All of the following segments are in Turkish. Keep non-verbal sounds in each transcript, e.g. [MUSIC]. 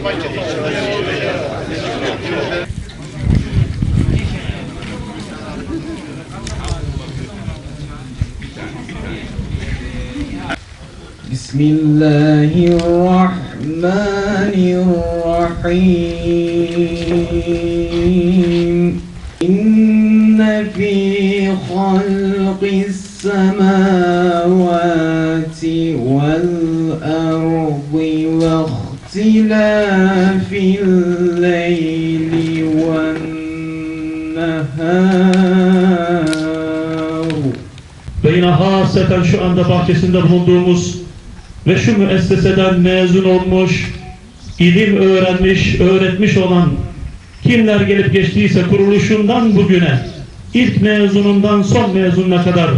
بسم الله الرحمن الرحيم إن في خلق السماوات والأرض واختلاف الليل والنهار ve yine haseten şu anda bahçesinde bulunduğumuz ve şu müesseseden mezun olmuş, ilim öğrenmiş, öğretmiş olan kimler gelip geçtiyse kuruluşundan bugüne, ilk mezunundan son mezununa kadar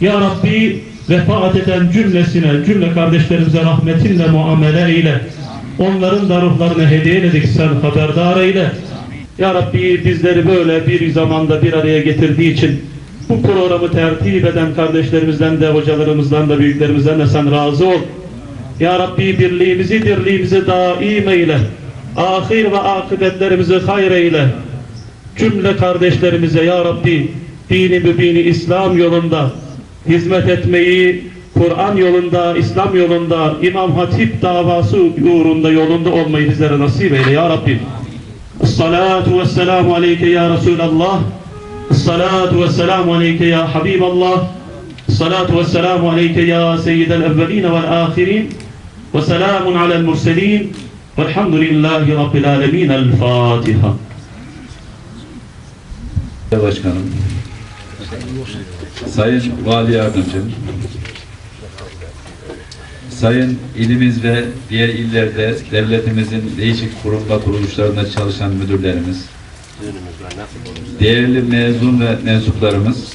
Ya Rabbi vefat eden cümlesine, cümle kardeşlerimize rahmetinle muamele eyle. Onların da ruhlarını hediye ededik sen haberdar eyle. Ya Rabbi bizleri böyle bir zamanda bir araya getirdiği için bu programı tertip eden kardeşlerimizden de hocalarımızdan da büyüklerimizden de sen razı ol. Ya Rabbi birliğimizi dirliğimizi daim eyle. Ahir ve akıbetlerimizi hayır eyle. Cümle kardeşlerimize Ya Rabbi dini mübini İslam yolunda hizmet etmeyi Kur'an yolunda, İslam yolunda, İmam Hatip davası uğrunda yolunda olmayı bizlere nasip eyle ya Rabbim. Salatu ve selamu aleyke ya Resulallah. Salatu ve selamu aleyke ya Habiballah. Salatu ve selamu aleyke ya Seyyidel evveline vel ahirin. Ve selamun alel murselin. Velhamdülillahi Rabbil alemin. El Fatiha. Başkanım, Sayın Vali Yardımcım, Sayın ilimiz ve diğer illerde devletimizin değişik kurum ve kuruluşlarında çalışan müdürlerimiz, değerli mezun ve mensuplarımız,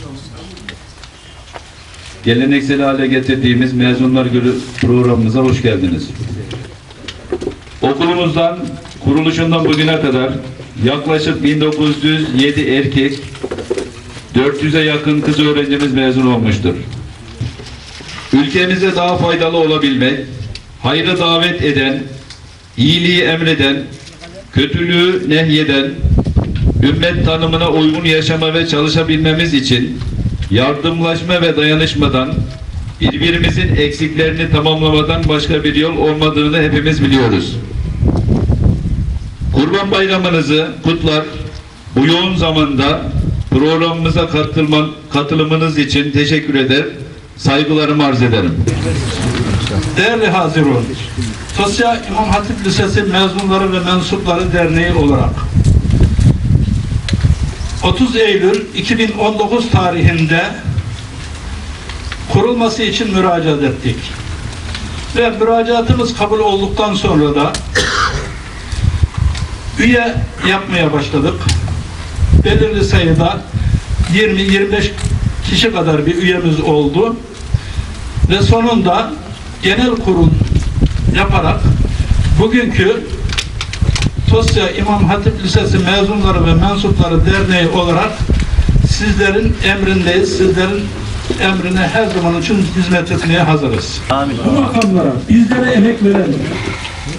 geleneksel hale getirdiğimiz Mezunlar Günü programımıza hoş geldiniz. Okulumuzdan kuruluşundan bugüne kadar yaklaşık 1907 erkek 400'e yakın kız öğrencimiz mezun olmuştur. Ülkemize daha faydalı olabilmek, hayrı davet eden, iyiliği emreden, kötülüğü nehyeden, ümmet tanımına uygun yaşama ve çalışabilmemiz için yardımlaşma ve dayanışmadan, birbirimizin eksiklerini tamamlamadan başka bir yol olmadığını hepimiz biliyoruz. Kurban Bayramınızı kutlar. Bu yoğun zamanda programımıza katılman, katılımınız için teşekkür eder. Saygılarımı arz ederim. Değerli Hazirun, Tosya İmam Hatip Lisesi Mezunları ve Mensupları Derneği olarak 30 Eylül 2019 tarihinde kurulması için müracaat ettik. Ve müracaatımız kabul olduktan sonra da üye yapmaya başladık. Belirli sayıda 20-25 kişi kadar bir üyemiz oldu. Ve sonunda genel kurul yaparak bugünkü Tosya İmam Hatip Lisesi Mezunları ve Mensupları Derneği olarak sizlerin emrindeyiz. Sizlerin emrine her zaman için hizmet etmeye hazırız. Bu makamlara bizlere emek veren,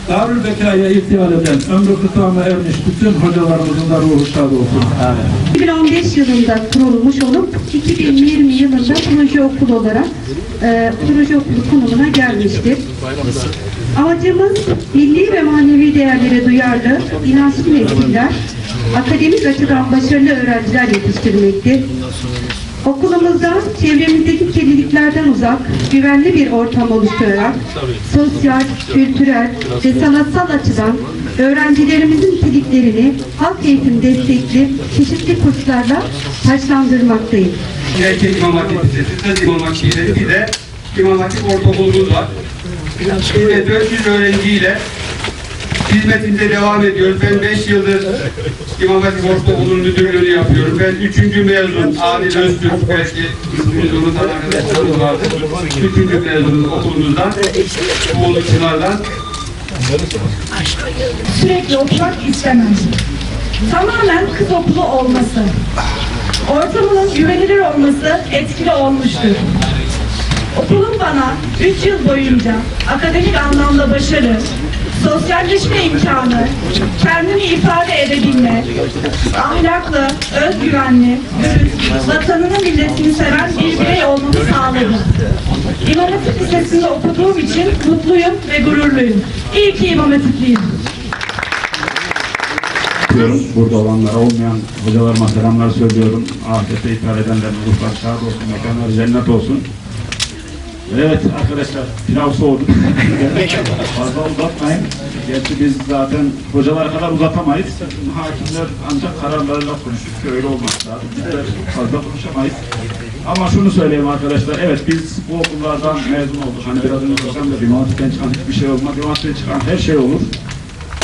Darül Bekaya ihtiyar eden, ömrü kıtama ermiş bütün hocalarımızın da ruhu şad olsun. 2015 yılında kurulmuş olup 2020 yılında proje okul olarak e, proje okulu konumuna gelmiştir. Amacımız milli ve manevi değerlere duyarlı, inançlı nesiller, akademik açıdan başarılı öğrenciler yetiştirmektir. Okulumuzda çevremizdeki kirliliklerden uzak, güvenli bir ortam oluşturarak sosyal, kültürel ve sanatsal açıdan öğrencilerimizin niteliklerini halk eğitim destekli çeşitli kurslarla taşlandırmaktayım. Erkek İmam Hatip Lisesi, İmam Hatip Lisesi, bir de İmam Hatip Ortaokulumuz var. De 400 öğrenciyle hizmetimize devam ediyoruz. Ben 5 yıldır İmam Hatip Ortaokulu'nun müdürlüğünü yapıyorum. Ben 3. mezun Adil Öztürk, belki isminiz unutan arkadaşlarımız vardır. 3. mezun okulumuzdan, Buğulu Çınar'dan. sürekli okumak istemez. Tamamen kız okulu olması, ortamının güvenilir olması etkili olmuştur. Okulun bana 3 yıl boyunca akademik anlamda başarı, sosyalleşme imkanı, kendini ifade edebilme, ahlaklı, özgüvenli, dürüst, vatanını milletini seven bir birey olmamı sağladı. İmam Hatip Lisesi'nde okuduğum için mutluyum ve gururluyum. İyi ki İmam Hatipliyim. Burada olanlara olmayan hocalarıma selamlar söylüyorum. Ahirete ithal edenlerin ruhlar şad olsun, mekanlar cennet olsun. Evet arkadaşlar pilav soğudu. Fazla uzatmayın. Gerçi biz zaten hocalar kadar uzatamayız. Hakimler ancak kararlarıyla konuşur ki öyle olmaz lazım. Bizler fazla konuşamayız. Ama şunu söyleyeyim arkadaşlar. Evet biz bu okullardan mezun olduk. Hani biraz önce hocam dedi. İmamatipten çıkan hiçbir şey olmaz. İmamatipten çıkan her şey olur.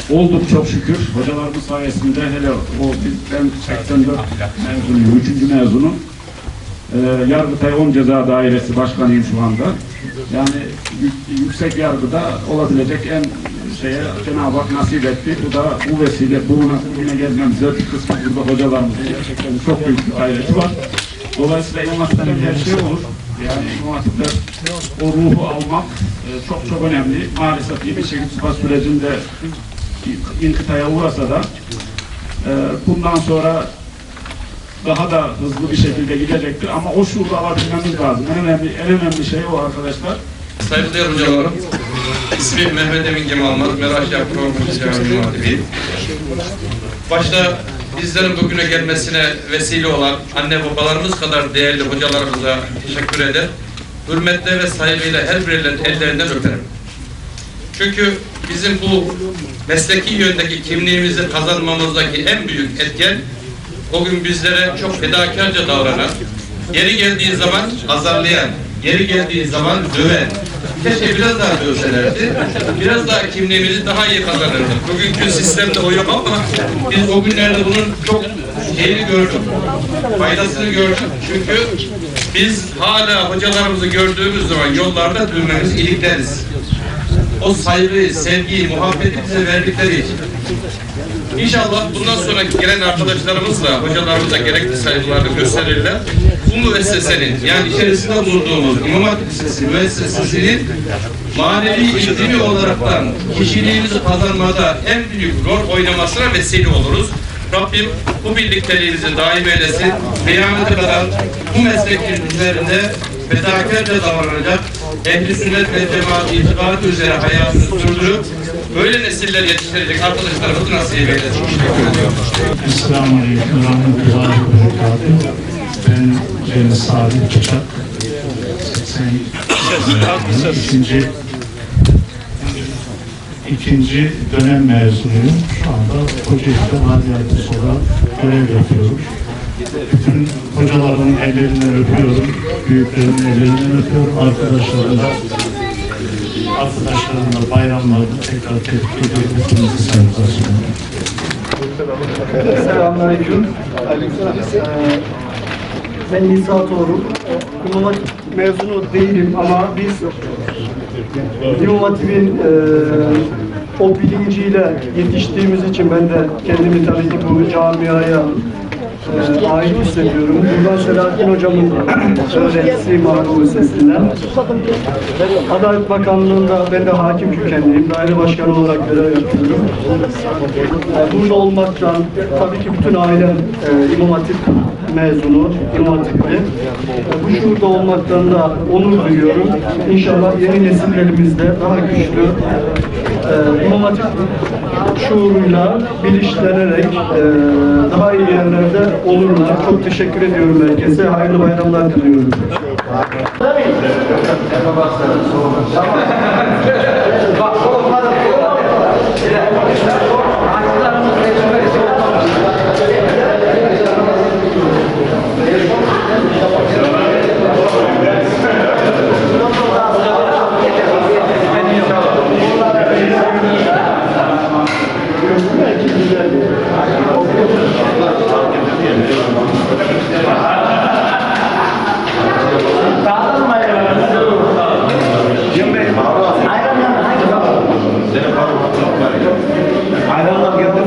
Olduk çok şükür. Hocalarımız sayesinde hele o biz ben 84 mezunuyum, 3. mezunum. Ee, Yargıtay 10 Ceza Dairesi Başkanıyım şu anda. Yani yük- yüksek yargıda olabilecek en şeye Cenab-ı Hak nasip etti. Bu da bu vesile, bu yine gelmemize bir kısmı burada hocalarımızın gerçekten çok büyük bir gayreti var. Dolayısıyla İmam Hatip'ten her şey olur. Yani İmam Hatip'te o ruhu almak e, çok çok önemli. Maalesef yeni çekip sıfat sürecinde inkıtaya uğrasa da e, bundan sonra daha da hızlı bir şekilde gidecektir ama o şuuru alabilmemiz lazım. En önemli, en önemli şey o arkadaşlar. Saygıdeğer hocalarım, ismim Mehmet Emin Kemalmaz, Meraş Yapıyorum Cami Muhatibi. Başta bizlerin bugüne gelmesine vesile olan anne babalarımız kadar değerli hocalarımıza teşekkür eder. Hürmetle ve saygıyla her birinin ellerinden öperim. Çünkü bizim bu mesleki yöndeki kimliğimizi kazanmamızdaki en büyük etken o gün bizlere çok fedakarca davranan, yeri geldiği zaman azarlayan, yeri geldiği zaman döven, keşke biraz daha dövselerdi, biraz daha kimliğimizi daha iyi kazanırdık. Bugünkü sistemde o yok ama biz o günlerde bunun çok şeyini gördük, faydasını gördük. Çünkü biz hala hocalarımızı gördüğümüz zaman yollarda dövmemiz ilikleriz. O saygıyı, sevgiyi, muhabbeti bize verdikleri için. İnşallah bundan sonra gelen arkadaşlarımızla hocalarımıza gerekli saygılarını gösterirler. Bu müessesenin yani içerisinde bulunduğumuz İmam Hatip Lisesi müessesesinin manevi ilmi olaraktan kişiliğimizi kazanmada en büyük rol oynamasına vesile oluruz. Rabbim bu birlikteliğimizi daim eylesin. Kıyamete kadar bu meslekin üzerinde fedakarca davranacak, ehli sünnet ve cemaat itibariyle üzere hayatını sürdürüp böyle nesiller yetiştirecek arkadaşlarımızı nasip eylesin. Esselamu Aleyküm Rahmetullahi ve Berekatuhu. Ben Cengiz Sadi Çaçak. 80 ikinci, dönem mezunuyum. Şu anda Kocaeli'de mali yardımcısı olarak görev yapıyorum. Bütün hocalarımın ellerinden öpüyorum. Büyüklerimin ellerinden öpüyorum. Arkadaşlarım da arkadaşlarımla bayramlarda tekrar tebrik ediyorum. Hepinizi saygılar. Selamünaleyküm. Ee, Ben Nisa Torun. İmam mezunu değilim ama biz İmam Hatip'in e, o bilinciyle yetiştiğimiz için ben de kendimi tabii ki bu camiaya e, ait hissediyorum. Buradan Selahattin Hocam'ın öğrencisi Mahkum Lisesi'nden. Adalet Bakanlığı'nda ben de hakim kökenliyim. Daire başkanı olarak görev yapıyorum. Burada olmaktan tabii ki bütün ailem e, İmam Hatip mezunu, İmam Hatipli. Bu şuurda olmaktan da onur duyuyorum. İnşallah yeni nesillerimiz de daha güçlü e, İmam Hatip şuuruyla bilinçlenerek e, daha iyi yerlerde olurlar. Çok teşekkür ediyorum herkese. Hayırlı bayramlar diliyorum. Bak, [LAUGHS] I don't know,